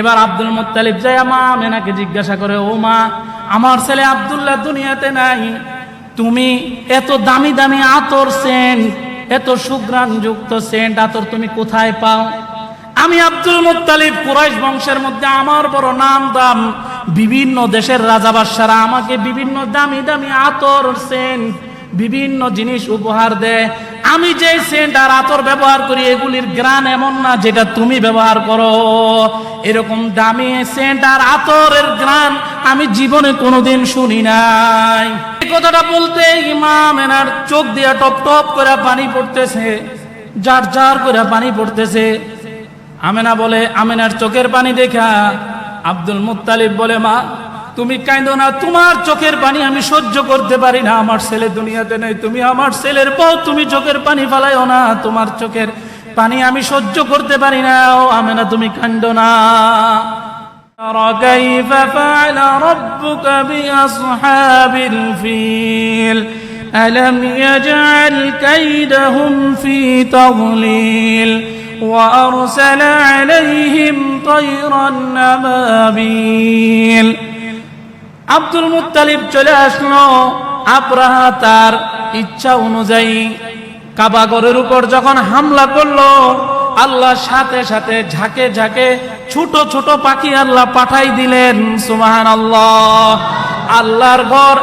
এবার Abdul Muttalib যায়, মা, মেনাকে জিজ্ঞাসা করে, ও মা, আমার ছেলে আব্দুল্লাহ দুনিয়াতে নাই। তুমি এত দামি দামি আতর সেন্ট, এত সুগ্রাণ যুক্ত সেন্ট আতর তুমি কোথায় পাও? আমি আব্দুল মুত্তালিব কুরাইশ বংশের মধ্যে আমার বড় নাম দাম। বিভিন্ন দেশের রাজা বাদশারা আমাকে বিভিন্ন দামি দামি আতর সেন্ট, বিভিন্ন জিনিস উপহার দেয়। আমি যে সেন্ট আর আতর ব্যবহার করি, এগুলির গ্রান এমন না যেটা তুমি ব্যবহার করো। এরকম দামি সেন্ট আর আতরের গ্রান আমি জীবনে কোনোদিন শুনি নাই। কথাটা বলতে ইমাম এনার চোখ দিয়া টপ টপ করে পানি পড়তেছে যার জার করে পানি পড়তেছে। আমেনা বলে, আমেনার চোখের পানি দেখা, আব্দুল মুত্তালিব বলে, মা তুমি কাঁদো না তোমার চোখের পানি আমি সহ্য করতে পারি না আমার ছেলে দুনিয়াতে নেই তুমি আমার ছেলের পর তুমি চোখের পানি ফালাইও না তোমার চোখের পানি আমি সহ্য করতে পারি না ও আমেনা তুমি কান্দো না ترى كيف فعل ربك بأصحاب الفيل ألم يجعل كيدهم في تضليل وأرسل عليهم طيرا أبابيل আব্দুল মুত্তালিব চলে আসলো। আব্রাহা তার ইচ্ছা অনুযায়ী কাবাগরের উপর যখন হামলা করল, আল্লাহ সাথে সাথে ঝাঁকে ঝাঁকে ছোট ছোট পাখি আল্লাহ পাঠাই দিলেন সুমাহান আল্লাহ আল্লাহর ঘর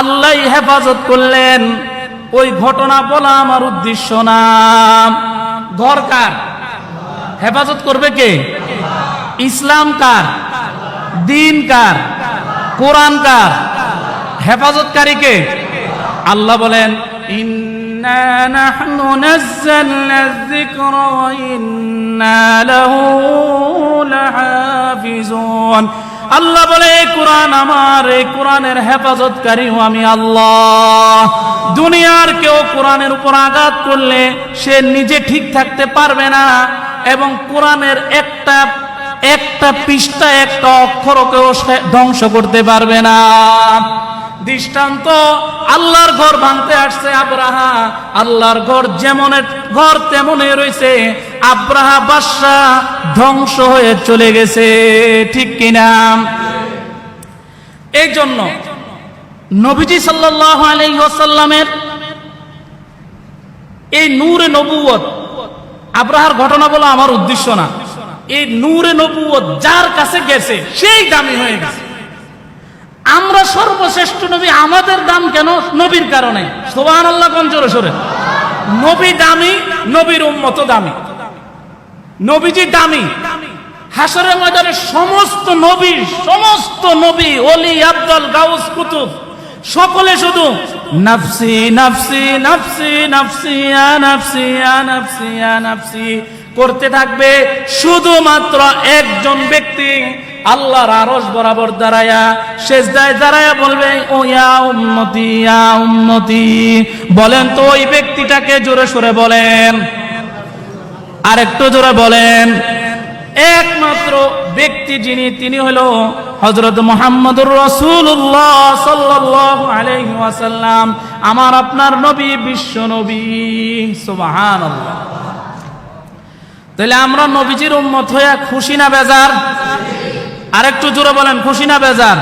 আল্লাহ হেফাজত করলেন। ওই ঘটনা বলা আমার উদ্দেশ্য না। ঘর কার? হেফাজত করবে কে? ইসলাম কার? দিন কার? কোরআন কার হেফাজতকারী কে আল্লাহ বলেন আল্লাহ বলে কোরআন আমার, এই কোরআনের হেফাজতকারী আমি আল্লাহ। দুনিয়ার কেউ কোরআনের উপর আঘাত করলে সে নিজে ঠিক থাকতে পারবে না এবং কোরআনের একটা একটা পৃষ্ঠা, একটা অক্ষরকেও ধ্বংস করতে পারবে না। দৃষ্টান্ত, আল্লাহর ঘর ভাঙতে আসছে আব্রাহা। আল্লাহর ঘর যেমন ঘর, তেমনই রয়েছে। আব্রাহা বাদশা ধ্বংস হয়ে চলে গেছে, ঠিক কিনা এই জন্য নবীজি সাল্লাল্লাহু আলাইহি ওয়াসাল্লামের এই নূরে নবুয়ত আব্রাহার ঘটনা বলা আমার উদ্দেশ্য না। এই নূরে নবুয়ত যার কাছে গেছে, সেই দামি হয়ে গেছে। আমরা সর্বশ্রেষ্ঠ নবী, আমাদের দাম কেন নবীর কারণে? সোহান আল্লাহ কঞ্চরে নবী দামি, নবীর উম্মত দামি। নবীজি দামি। হাসরের ময়দানে সমস্ত নবী সমস্ত নবী অলি আব্দুল, গাউস, কুতুব, সকলে শুধু নাফসি নাফসি নাফসি নাফসি নাফসি নাফসি নাফসি করতে থাকবে শুধুমাত্র একজন ব্যক্তি। আল্লাহর আরশ বরাবর দাঁড়ায়া শেষদায় দাঁড়ায়া বলবে, ও ইয়া উম্মতি ইয়া উম্মতি। বলেন তো ওই ব্যক্তিটাকে জোরে সরে বলেন। আরেকটু জোরে বলেন। একমাত্র ব্যক্তি যিনি, তিনি হলো হজরত মোহাম্মদুর রসুল্লাহ সাল্লাল্লাহু আলাইহি ওয়াসাল্লাম। আমার আপনার নবী, বিশ্ব নবী। সুবহানাল্লাহ। তাহলে আমরা নবীজির উম্মত হইয়া খুশি না বেজার? আরেকটু জোরে বলেন, খুশি না বেজার?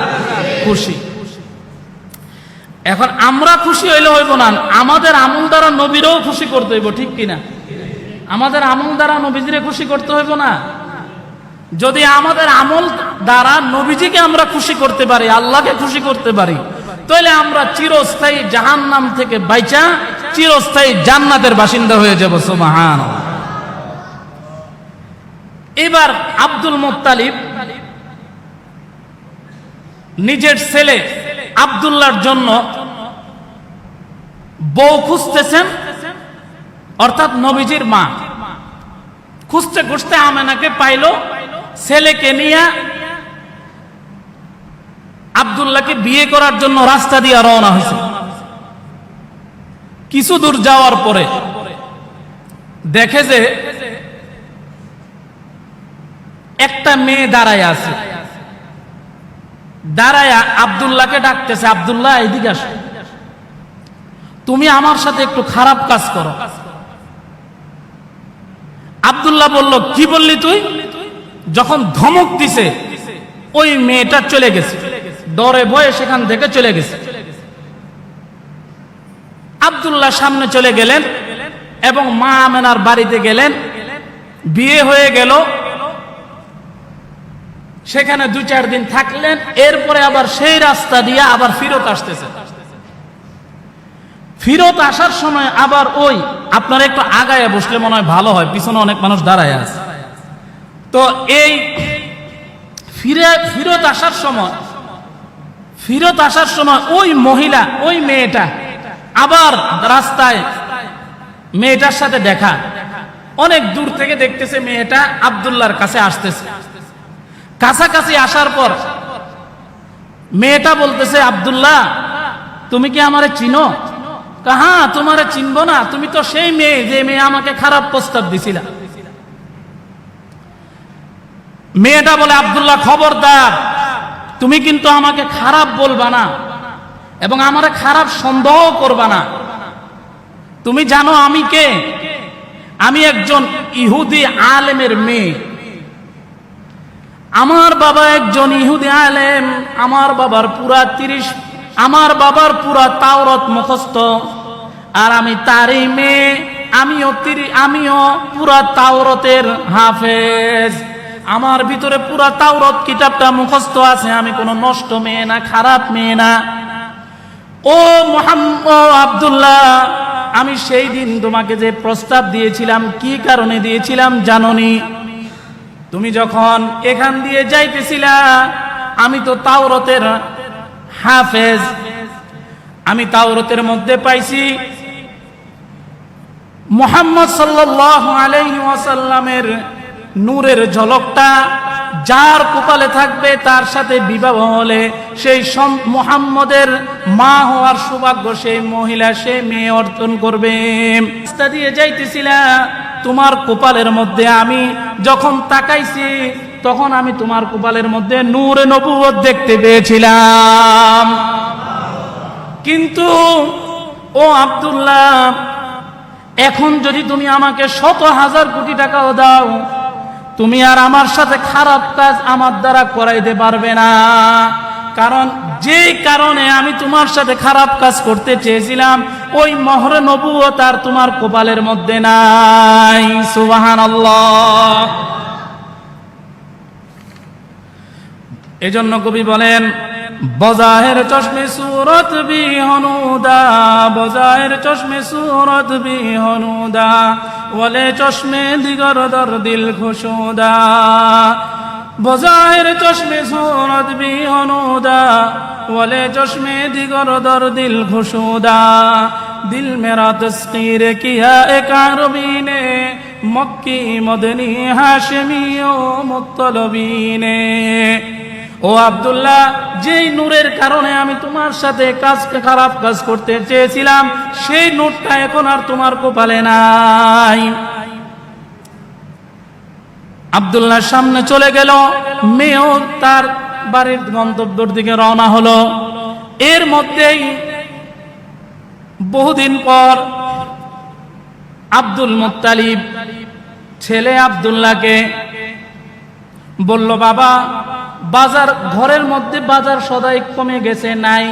খুশি। এখন আমরা খুশি হইলে হইব না, আমাদের আমল দ্বারা নবীরও খুশি করতে হইব, ঠিক কিনা? আমাদের আমল দ্বারা নবীজিরে খুশি করতে হইব না। যদি আমাদের আমল দ্বারা নবীজিকে আমরা খুশি করতে পারি, আল্লাহকে খুশি করতে পারি, তাহলে আমরা চিরস্থায়ী জাহান নাম থেকে বাইচা, চিরস্থায়ী জান্নাতের বাসিন্দা হয়ে যাব সোমাহান এবার আব্দুল মোত্তালিব নিজের ছেলে আবদুল্লার জন্য বউ খুঁজতেছেন, অর্থাৎ নবীজির মা। খুঁজতে খুঁজতে আমেনাকে পাইল, ছেলেকে নিয়ে আবদুল্লাহকে বিয়ে করার জন্য রাস্তা দিয়ে রওনা হয়েছে। কিছু দূর যাওয়ার পরে দেখে যে একটা মেয়ে দাঁড়ায় আছে। দাঁড়ায়া আবদুল্লাহকে ডাকতেছে, আবদুল্লাহ, এদিকে আসো। তুমি আমার সাথে একটু খারাপ কাজ করো। আবদুল্লাহ বলল, কি বললি তুই? যখন ধমক দিছে, ওই মেয়েটা চলে গেছে। ডরে বয়ে সেখান থেকে চলে গেছে। আব্দুল্লাহ সামনে চলে গেলেন এবং মা আমেনার বাড়িতে গেলেন। বিয়ে হয়ে গেল। সেখানে দু চার দিন থাকলেন, এরপরে আবার সেই রাস্তা দিয়ে আবার ফিরত আসতেছে ফিরত আসার সময় আবার ওই, আপনারা একটু আগায় বসলে মনে হয় ভালো হয়, পিছনে অনেক মানুষ দাঁড়ায় আছে। তো এই ফিরে, ফিরত আসার সময়, ফিরত আসার সময় ওই মহিলা, ওই মেয়েটা আবার রাস্তায় মেয়েটার সাথে দেখা। অনেক দূর থেকে দেখতেছে মেয়েটা আবদুল্লার কাছে আসতেছে। কাছাকাছি আসার পর মেয়েটা বলতেছে, আবদুল্লাহ, তুমি কি আমারে চিনো? হ্যাঁ তোমারে চিনবো না। তুমি তো সেই মেয়ে যে মেয়ে আমাকে খারাপ প্রস্তাব দিছিলা। মেয়েটা বলে, আবদুল্লাহ, খবরদার, তুমি কিন্তু আমাকে খারাপ বলবা না এবং আমারে খারাপ সন্দেহ করবা না। তুমি জানো আমি কে? আমি একজন ইহুদি আলেমের মেয়ে। আমার বাবা একজন ইহুদি আলেম, আমার বাবার পুরা তিরিশ, আমার বাবার পুরা তাওরত মুখস্থ, আর আমি তারই মেয়ে, আমিও আমিও পুরা তাওরতের হাফেজ। আমার ভিতরে পুরা তাওরত কিতাবটা মুখস্থ আছে, আমি কোনো নষ্ট মেয়ে না, খারাপ মেয়ে না। ও মোহাম্মদ আব্দুল্লাহ, আমি সেই দিন তোমাকে যে প্রস্তাব দিয়েছিলাম, কি কারণে দিয়েছিলাম জাননি? তুমি যখন এখান দিয়ে যাইতেছিলা, আমি তো তাওরতের হাফেজ। আমি তাওরতের মধ্যে পাইছি মোহাম্মদ সাল্লাহ আলাইহি ওয়াসাল্লামের নূরের ঝলকটা, যার কপালে থাকবে তার সাথে বিবাহ হলে সেই মোহাম্মদের মা হওয়ার সৌভাগ্য সেই মহিলা, সেই মেয়ে অর্জন করবে। রাস্তা দিয়ে যাইতেছিলা তোমার কপালের মধ্যে আমি যখন তাকাইছি, তখন আমি তোমার কপালের মধ্যে নূরে নবুয়ত দেখতে পেয়েছিলাম। কিন্তু, ও আব্দুল্লাহ, এখন যদি তুমি আমাকে শত হাজার কোটি টাকাও দাও, তুমি আর আমার সাথে খারাপ কাজ আমার দ্বারা করাইতে পারবে না। কারণ যে কারণে আমি তোমার সাথে খারাপ কাজ করতে চেয়েছিলাম, ওই মহরে নবুয়ত আর তোমার কপালের মধ্যে নাই। সুবাহান এজন্য কবি বলেন, বজাহের চশমে সুরত বি হনুদা বজাহের চশমে সুরত বি হনুদা বলে চশমে দিগর দর দিল খুশুদা। বজাহের চশমে সুরত বি হনুদা বলে চশমে দিগর দর দিল খুশুদা। দিল মেরা তস্কির কিয়া এক আরবি ने মক্কি মদনী হাশমি ও মুত্তলবী ও আব্দুল্লাহ, যেই নূরের কারণে আমি তোমার সাথে কাজ খারাপ কাজ করতে চেয়েছিলাম, সেই নূরটা এখন আর তোমার কপালে নাই। আব্দুল্লাহ সামনে চলে গেল। মেয়েও তার বাড়ির গন্তব্যের দিকে রওনা হলো। এর মধ্যেই বহুদিন পর আব্দুল মুত্তালিব ছেলে আব্দুল্লাহকে বলল, বাবা, বাজার, ঘরের মধ্যে বাজার সদাই কমে গেছে, নাই,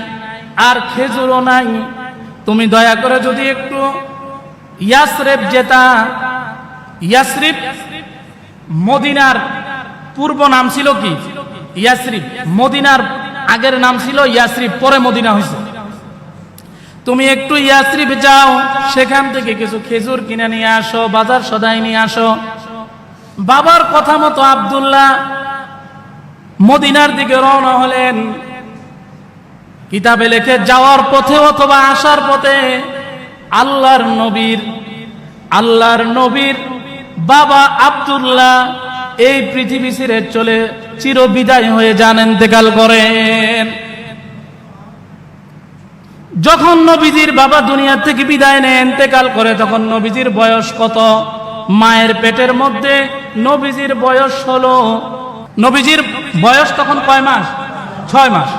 আর খেজুরও নাই। তুমি দয়া করে যদি একটু ইয়াসরেফ যেতা, ইয়াসরিফ মদিনার পূর্ব নাম ছিল কি? ইয়াসরিফ মদিনার আগের নাম ছিল ইয়াসরিফ পরে মদিনা হয়েছে। তুমি একটু ইয়াসরিফ যাও, সেখান থেকে কিছু খেজুর কিনে নিয়ে আসো, বাজার সদাই নিয়ে আসো। বাবার কথা মতো আবদুল্লাহ মদিনার দিকে রওনা হলেন। কিতাবে লেখে, যাওয়ার পথে অথবা আসার পথে আল্লাহর নবীর আল্লাহর নবীর বাবা আব্দুল্লাহ, এই পৃথিবী ছেড়ে চলে চির বিদায় হয়ে যান, ইন্তেকাল করেন। যখন নবীজির বাবা দুনিয়া থেকে বিদায় নেয়, ইন্তেকাল করে, তখন নবীজির বয়স কত? মায়ের পেটের মধ্যে নবীজির বয়স হলো, নবীজির বয়স তখন কয় মাস? ছয় মাস।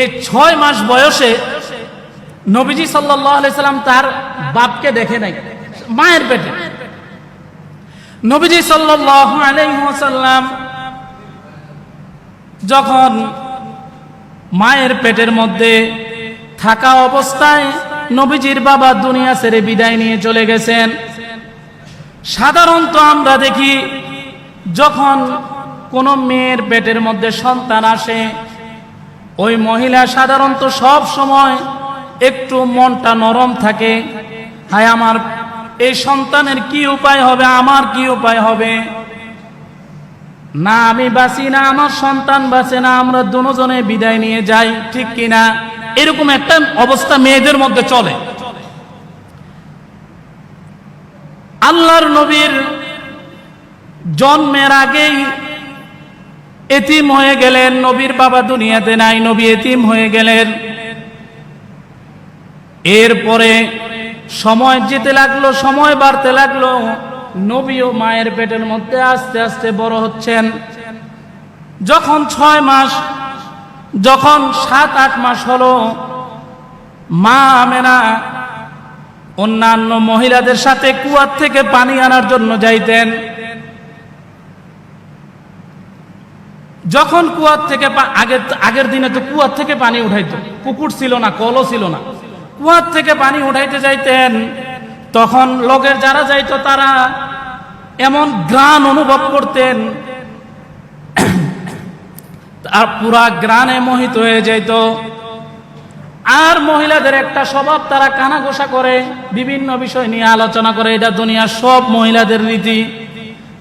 এই ছয় মাস বয়সে নবীজি সাল্লাহ সাল্লাম তার বাপকে দেখে নাই, মায়ের পেটে। নবীজি সাল্লাম যখন মায়ের পেটের মধ্যে থাকা অবস্থায় নবীজির বাবা দুনিয়া ছেড়ে বিদায় নিয়ে চলে গেছেন, সাধারণত আমরা দেখি যখন কোনো মেয়ের পেটের মধ্যে সন্তান আসে, ওই মহিলা সাধারণত সব সময় একটু মনটা নরম থাকে, হায় আমার এই সন্তানের কি উপায় হবে? আমার কি উপায় হবে? না, আমি বাঁচি না, আমার সন্তান বাঁচে না, আমরা দুজনে বিদায় নিয়ে যাই, ঠিক কিনা? এরকম একটা অবস্থা মেয়েদের মধ্যে চলে। আল্লাহর নবীর জন্মের আগেই এতিম হয়ে গেলেন, নবীর বাবা দুনিয়াতে নাই, নবী এতিম হয়ে গেলেন। এরপরে সময় যেতে লাগল, সময় বাড়তে লাগল, নবী ও মায়ের পেটের মধ্যে আস্তে আস্তে বড় হচ্ছেন। যখন ছয় মাস, যখন সাত, আট মাস হলো, মা আমেনা অন্যান্য মহিলাদের সাথে কুয়ার থেকে পানি আনার জন্য যাইতেন। যখন কুয়ার থেকে আগের আগের দিনে তো কুয়ার থেকে পানি উঠাইত। পুকুর ছিল না, কলও ছিল না। কুয়ার থেকে পানি উঠাইতে যাইতেন, তখন লোকের যারা যাইতো তারা এমন গ্রান অনুভব করতেন, আর পুরা গ্রানে মোহিত হয়ে যেত আর মহিলাদের একটা স্বভাব, তারা কানাঘোষা করে, বিভিন্ন বিষয় নিয়ে আলোচনা করে, এটা দুনিয়ার সব মহিলাদের রীতি।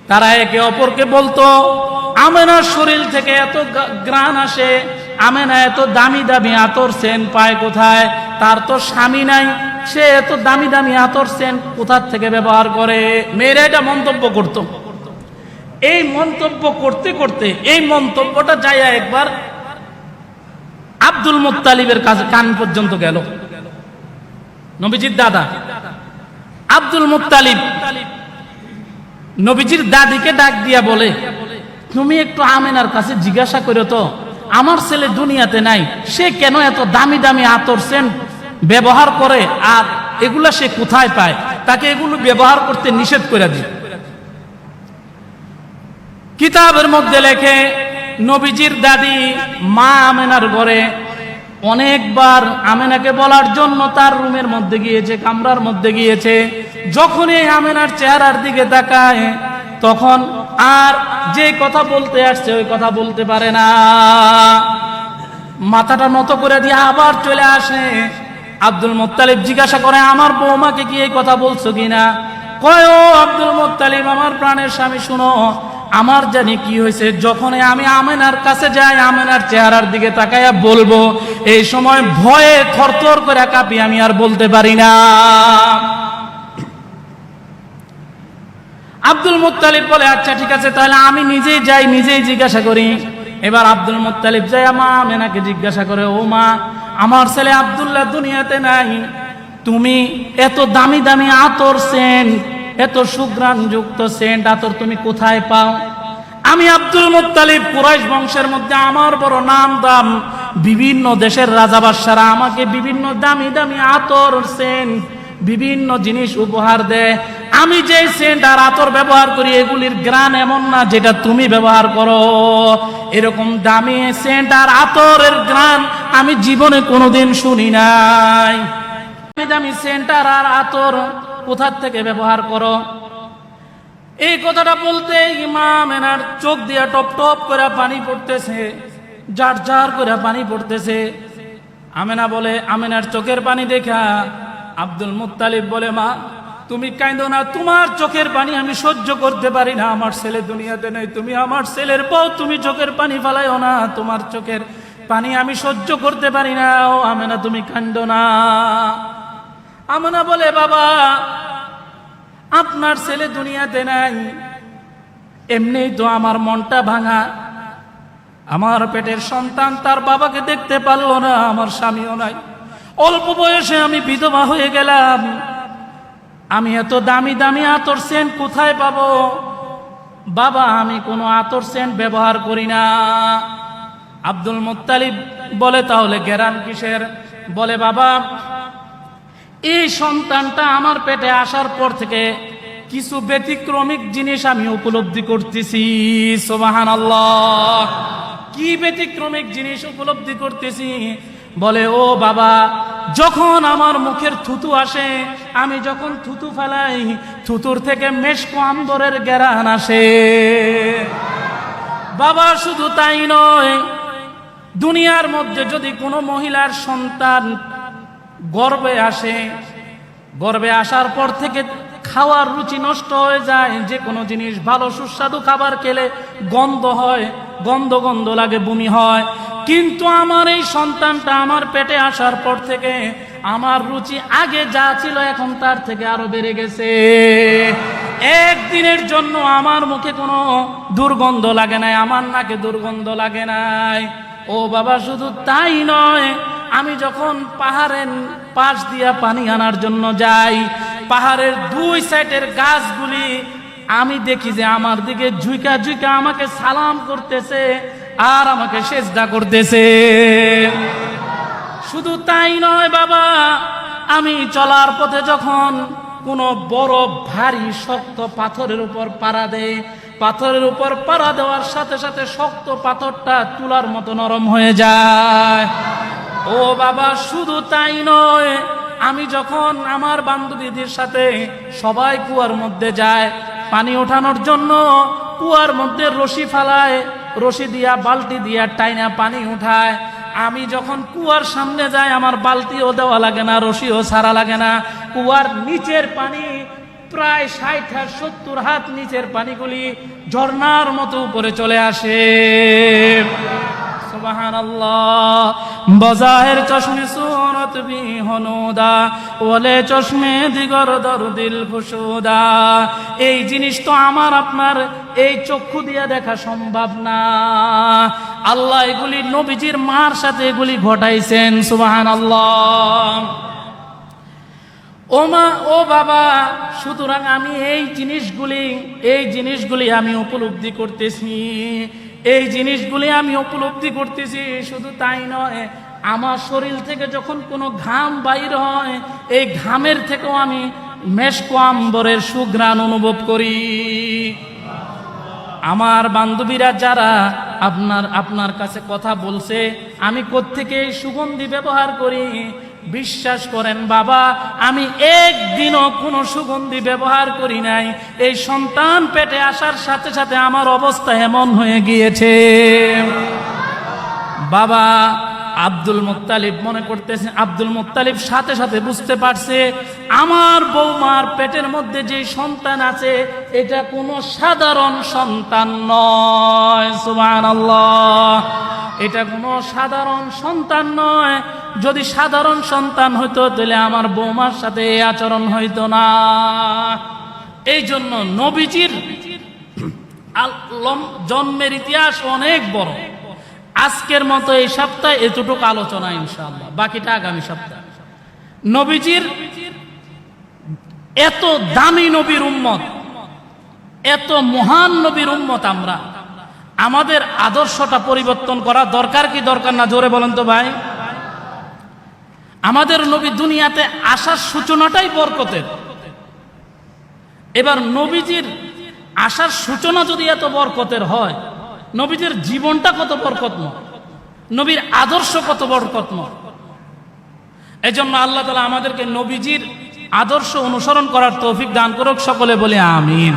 তারা একে অপরকে বলতো, আমেনার শরীর থেকে এত গ্রাণ আসে আমেনা এত দামি দামি আতর সেন পায় কোথায়? তার তো স্বামী নাই। সে এত দামি দামি আতর সেন কোথার থেকে ব্যবহার করে? মেয়েরা এটা মন্তব্য করতো। এই মন্তব্য করতে করতে, এই মন্তব্যটা যায় একবার আব্দুল মুত্তালিবের কাছে কান পর্যন্ত গেল। নবীজির দাদা। আব্দুল মুত্তালিব নবীজির দাদিকে ডাক দিয়া বলে, তুমি একটু আমেনার কাছে জিজ্ঞাসা করো তো আমার ছেলে দুনিয়াতে নাই। সে কেন এত দামি দামি আতর সেন্ট ব্যবহার করে? আর এগুলা সে কোথায় পায়? তাকে এগুলো ব্যবহার করতে নিষেধ করে দিই কিতাবের মধ্যে লেখে, নবীজির দাদি মা আমেনার ঘরে অনেকবার আমেনাকে বলার জন্য তার রুমের মধ্যে গিয়েছে, কামরার মধ্যে গিয়েছে। যখনই আমেনার চেহারার দিকে তাকায় তখন আর যে কথা বলতে আসছে, ওই কথা বলতে পারে না। মাথাটা নত করে দিয়ে আবার চলে আসে। আব্দুল মোত্তালিব জিজ্ঞাসা করে, আমার বৌমাকে কি এই কথা বলছো কিনা? কয়, ও আব্দুল মোত্তালিব, আমার প্রাণের স্বামী, শুনো, আমার জানি কি হয়েছে। যখন আমি আমেনার কাছে যাই, আমেনার চেহারার দিকে তাকাইয়া বলব, এই সময় ভয়ে থরথর করে কাঁপি আমি আর বলতে পারি না। আব্দুল মুত্তালিব বলে আচ্ছা ঠিক আছে, তাহলে আমি নিজেই যাই, নিজেই জিজ্ঞাসা করি। এবার আব্দুল মুত্তালিব যাই মা মেনাকে জিজ্ঞাসা করে, ও মা, আমার ছেলে আবদুল্লাহ দুনিয়াতে নাই। তুমি এত দামি দামি আতর সেন্ট, এত সুগ্রাণ যুক্ত সেন্ট, আতর তুমি কোথায় পাও? আমি আব্দুল মুত্তালিব, কুরাইশ বংশের মধ্যে আমার বড় নাম দাম। বিভিন্ন দেশের রাজা বাদশারা আমাকে বিভিন্ন দামি দামি আতর, সেন্ট, বিভিন্ন জিনিস উপহার দেয়। আমি যে সেন্ট আর আতর ব্যবহার করি, এগুলির গ্রান এমন না যেটা তুমি ব্যবহার করো। এরকম দামি সেন্ট আর আতরের গ্রান আমি জীবনে কোনোদিন শুনি নাই। দামি দামি সেন্ট আর আতর কোথার থেকে ব্যবহার করো? এই কথাটা বলতে ইমাম এনার চোখ দিয়া টপ টপ করে পানি পড়তেছে, জার জার করে পানি পড়তেছে। আমেনা বলে, আমেনার চোখের পানি দেখা। আব্দুল মুত্তালিব বলে, মা তুমি কাঁদো না, তোমার চোখের পানি আমি সহ্য করতে পারি না, আমার ছেলে দুনিয়াতে নেই, তুমি আমার ছেলের বউ, তুমি চোখের পানি ফালাইও না, তোমার চোখের পানি আমি সহ্য করতে পারি না, ও আমেনা, তুমি কান্দো না। আমেনা বলে, বাবা, আপনার ছেলে দুনিয়াতে নাই, এমনিই তো আমার মনটা ভাঙা। আমার পেটের সন্তান তার বাবাকে দেখতে পারল না, আমার স্বামীও নাই। অল্প বয়সে আমি বিধবা হয়ে গেলাম। আমি এত দামি দামি আতর সেন্ট কোথায় পাবো? বাবা, আমি কোনো আতর সেন্ট ব্যবহার করি না। আব্দুল মুত্তালিব বলে, তাহলে গেরান কিসের? বলে, বাবা, এই সন্তানটা আমার পেটে আসার পর থেকে কিছু ব্যতিক্রমিক জিনিস আমি উপলব্ধি করতেছি। সোবাহান আল্লাহ কি ব্যতিক্রমিক জিনিস উপলব্ধি করতেছি? বলে, ও বাবা, যখন আমার মুখের থুতু আসে, আমি যখন থুতু ফেলাই, থুতুর থেকে মেশকো আম্বরের গেরান আসে। বাবা, শুধু তাই নয়, দুনিয়ার মধ্যে যদি কোনো মহিলার সন্তান গর্বে আসে, গর্বে আসার পর থেকে খাওয়ার রুচি নষ্ট হয়ে যায়, যে কোনো জিনিস ভালো সুস্বাদু খাবার খেলে গন্ধ হয়, গন্ধ গন্ধ লাগে, বমি হয়। কিন্তু আমার এই সন্তানটা আমার পেটে আসার পর থেকে আমার রুচি আগে যা ছিল এখন তার থেকে আরও বেড়ে গেছে। একদিনের জন্য আমার মুখে কোনো দুর্গন্ধ লাগে নাই, আমার নাকে দুর্গন্ধ লাগে নাই। ও বাবা, শুধু তাই নয়, আমি যখন পাহাড়ের পাশ দিয়া পানি আনার জন্য যাই পাহাড়ের দুই সাইডের গাছগুলি, আমি দেখি যে আমার দিকে ঝুঁকা ঝুঁকা আমাকে সালাম করতেছে আর আমাকে সেজদা করতেছে। শুধু তাই নয় বাবা, আমি চলার পথে যখন কোনো বড় ভারী শক্ত পাথরের উপর পাড়া দেয় পাথরের উপর পাড়া দেওয়ার সাথে সাথে শক্ত পাথরটা তুলার মতো নরম হয়ে যায়। ও বাবা, শুধু তাই নয় আমি যখন আমার বান্ধবীদের সাথে সবাই কুয়ার মধ্যে যায়, পানি ওঠানোর জন্য কুয়ার মধ্যে রশি ফালায়, রশি দিয়া বালতি দিয়া টাইনা পানি উঠায়। আমি যখন কুয়ার সামনে যাই, আমার বালতিও দেওয়া লাগে না, রশিও সারা লাগে না। কুয়ার নিচের পানি প্রায় ষাট হাত, সত্তর হাত নিচের পানিগুলি ঝর্ণার মতো উপরে চলে আসে। সুবাহান আল্লাহ বজাহের চশমে সুরত ওলে চশমে দিগর দরদিল ফুসুদা এই জিনিস তো আমার, আপনার এই চক্ষু দিয়ে দেখা সম্ভব না। আল্লাহ এগুলি নবীজির মার সাথে এগুলি ঘটাইছেন সুবাহান আল্লাহ ও মা ও বাবা, সুতরাং আমি এই জিনিসগুলি এই জিনিসগুলি আমি উপলব্ধি করতেছি। এই জিনিসগুলি আমি উপলব্ধি করতেছি, শুধু তাই নয়, আমার শরীর থেকে যখন কোনো ঘাম বাইর হয়, এই ঘামের থেকেও আমি মেশকো আম্বরের সুঘ্রাণ অনুভব করি। আমার বান্ধবীরা যারা আপনার আপনার কাছে কথা বলছে, আমি কোত্থেকে সুগন্ধি ব্যবহার করি বিশ্বাস করেন, বাবা, আমি একদিনও কোনো সুগন্ধি ব্যবহার করি নাই। এই সন্তান পেটে আসার সাথে সাথে আমার অবস্থা এমন হয়ে গিয়েছে। বাবা আব্দুল মুত্তালিব মনে করতেছে, আব্দুল মুত্তালিব সাথে সাথে বুঝতে পারছে, আমার বৌমার পেটের মধ্যে যে সন্তান আছে, এটা কোনো সাধারণ সন্তান নয়, সুবহানাল্লাহ। এটা কোনো সাধারণ সন্তান নয়। যদি সাধারণ সন্তান হইতো, তাহলে আমার বৌমার সাথে আচরণ হইতো না। এই জন্য নবীজির জন্মের ইতিহাস অনেক বড়। আজকের মতো এই সপ্তাহে এতটুকু আলোচনা ইনশাআল্লাহ, বাকিটা আগামী সপ্তাহ। নবীজির এত দামি নবীর উম্মত, এত মহান নবীর উম্মত আমরা, আমাদের আদর্শটা পরিবর্তন করা দরকার কি দরকার না? জোরে বলেন তো ভাই। আমাদের নবী দুনিয়াতে আসার সূচনাটাই বরকতের। এবার নবীজির আসার সূচনা যদি এত বরকতের হয় নবীজির জীবনটা কত বরকতময়, নবীর আদর্শ কত বরকতময়। এই জন্য আল্লাহ তালা আমাদেরকে নবীজির আদর্শ অনুসরণ করার তৌফিক দান করুক, সকলে বলে আমিন।